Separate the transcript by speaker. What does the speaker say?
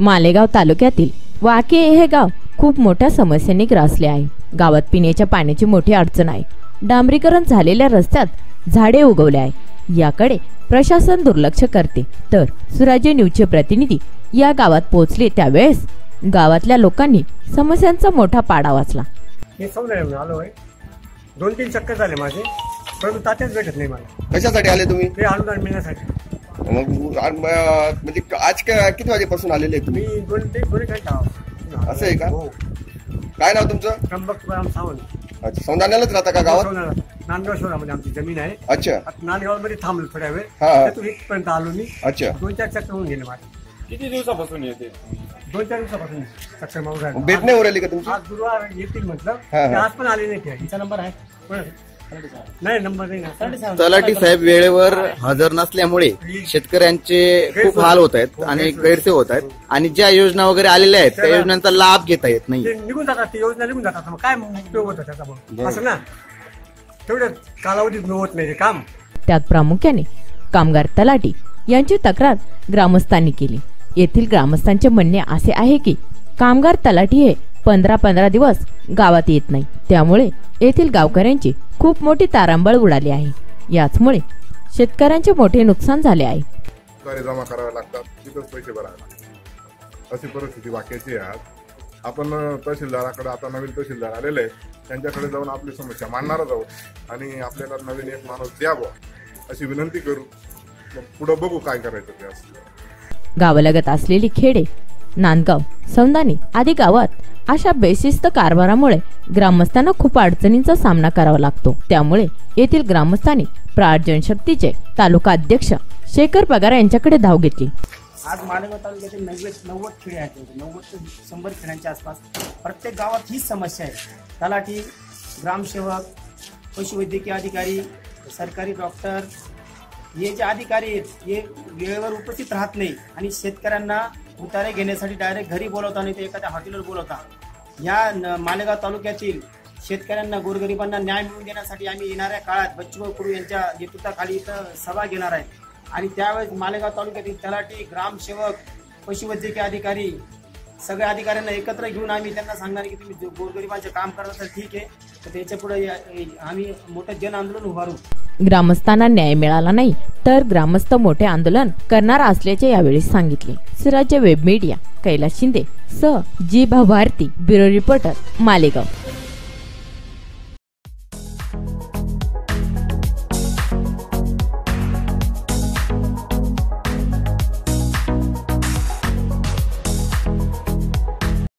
Speaker 1: मालेगाव तालुक्यातील वाके हे गाव खूप मोठ्या समस्यांनी ग्रासले आहे. गावात पिण्याच्या पाण्याची मोठी अडचण आहे. डांबरीकरण झालेल्या रस्त्यात झाडे उगवले आहे. याकडे प्रशासन दुर्लक्ष करते. तर सुराज्य न्यूजचे प्रतिनिधी या गावात पोहोचले त्यावेळेस गावातल्या लोकांनी समस्यांचा मोठा पाडा वाचला.
Speaker 2: मी सौंदर्य आलो आहे. दोन तीन चक्कर झाले माझे परंतु तात्याच भेटत नाही मला.
Speaker 3: कशासाठी आले तुम्ही?
Speaker 2: ते अनुदान मिळण्यासाठी.
Speaker 3: मग म्हणजे आज का- किती वाजेपासून आलेले तुम्ही. असं आहे का?
Speaker 2: हो.
Speaker 3: काय नाव तुमचं?
Speaker 2: त्र्यंबक तुकाराम सावंत.
Speaker 3: अच्छा सौंदाण्यालाच राहता का गावात?
Speaker 2: नांदगाव शहरामध्ये आमची जमीन आहे.
Speaker 3: अच्छा.
Speaker 2: आता नांदगावमध्ये थांबलो थोड्या वेळ.
Speaker 3: हा, हा.
Speaker 2: इथपर्यंत आलो मी.
Speaker 3: अच्छा.
Speaker 2: दोन चार चक्कर होऊन गेले माझे.
Speaker 4: किती दिवसापासून येते?
Speaker 2: दोन चार दिवसापासून चक्कर मारून राहिलो.
Speaker 3: भेट नाही उरली का तुमची?
Speaker 2: आज गुरुवार येतील म्हटलं.
Speaker 3: हा, हा.
Speaker 2: ते आज पण आले नाही ते नंबर आहे. नाही नंबर नाही ना
Speaker 5: तलाठी साहेब वेळेवर हजर नसल्यामुळे शेतकऱ्यांचे खूप हाल होत आहेत आणि गैरसोय होत आहेत. आणि ज्या योजना वगैरे आलेल्या आहेत त्या योजनांचा लाभ घेता येत नाही.
Speaker 2: निघून जातात ती योजना निघून जातात. मग काय उपयोग होतो त्याचा मग? असं ना? तेवढ्या कालावधीत होत नाही ते काम.
Speaker 1: त्यात प्रामुख्याने कामगार तलाठी यांची तक्रार ग्रामस्थांनी केली. येथील ग्रामस्थांचे म्हणणे असे आहे की कामगार तलाठी हे पंधरा पंधरा दिवस गावात येत नाही. त्यामुळे येथील गावकऱ्यांची खूप मोठी तारांबळ उडाली आहे. याचमुळे शेतकऱ्यांचे मोठे नुकसान झाले आहे.
Speaker 6: जमा करावे लागतात तिथंच पैसे भरावे लागतात. अशी परिस्थिती वाक्याची आज. आपण तहसीलदाराकडे आता नवीन तहसीलदार आलेले आहेत. त्यांच्याकडे जाऊन आपली समस्या मांडणार आहोत. आणि आपल्याला नवीन एक माणूस द्यावा अशी विनंती करू पुढं बघू काय करायचं ते असं
Speaker 1: गावालगत असलेली खेडे नांदगाव. सौंदानी आदी गावात अशा बेशिस्त कारभारामुळे ग्रामस्थांना खूप अडचणींचा सामना करावा लागतो. त्यामुळे येथील ग्रामस्थांनी प्राण जनशक्तीचे तालुका अध्यक्ष शेखर पगार यांच्याकडे धाव घेतली.
Speaker 7: आज मालेगाव तालुक्यातील नव्वद नव्वद खेडे आहेत. नव्वद ते शंभर खेड्यांच्या आसपास प्रत्येक गावात हीच समस्या आहे. तलाठी ग्रामसेवक पशुवैद्यकीय अधिकारी सरकारी डॉक्टर हे जे अधिकारी आहेत हे वेळेवर उपस्थित राहत नाही आणि शेतकऱ्यांना उतारे घेण्यासाठी डायरेक्ट घरी बोलवता आणि ते एखाद्या हॉटेलवर बोलवता. या न- मालेगाव तालुक्यातील शेतकऱ्यांना गोरगरिबांना न्याय मिळवून देण्यासाठी आम्ही येणाऱ्या काळात बच्चूभाऊ कुरू यांच्या नेतृत्वाखाली इथं सभा घेणार आहेत. आणि त्यावेळेस मालेगाव तालुक्यातील तलाठी ग्रामसेवक पशुवैद्यकीय अधिकारी सगळ्या अधिकाऱ्यांना एकत्र घेऊन आम्ही त्यांना सांगणार की तुम्ही गोरगरिबांचे काम करत तर ठीक आहे. तर त्याच्या पुढे आम्ही मोठं जन आंदोलन उभारू.
Speaker 1: ग्रामस्थांना न्याय मिळाला नाही तर ग्रामस्थ मोठे आंदोलन करणार असल्याचे यावेळी सांगितले. सुराज्य वेब मीडिया कैलास शिंदे सह G Bharati bureau reporter Malegaon.